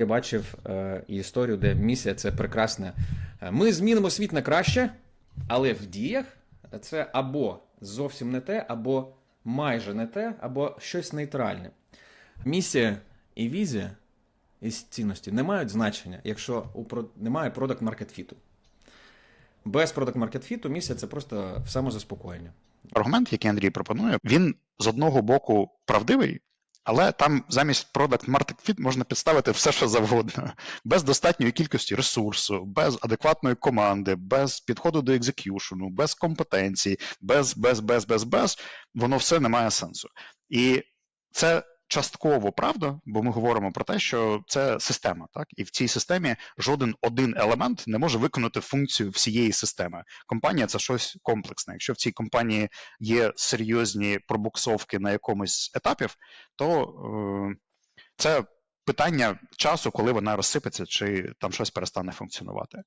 Я бачив е, історію, де місія це прекрасне. е, Ми змінимо світ на краще, але в діях це або зовсім не те, або майже не те, або щось нейтральне. Місія і візія і цінності не мають значення, якщо у про- немає продакт маркет фіту. Без продакт маркет фіту місія це просто самозаспокоєння. аргумент, який Андрій пропонує, він з одного боку правдивий, але там замість Product Market Fit можна підставити все, що завгодно, без достатньої кількості ресурсу, без адекватної команди, без підходу до екзекюшену, без компетенцій, без, без, без, без, без, воно все не має сенсу. І це частково правда, бо ми говоримо про те, що це система, так і в цій системі жоден один елемент не може виконати функцію всієї системи. Компанія це щось комплексне. Якщо в цій компанії є серйозні пробуксовки на якомусь етапів, то е, це питання часу, коли вона розсипеться, чи там щось перестане функціонувати.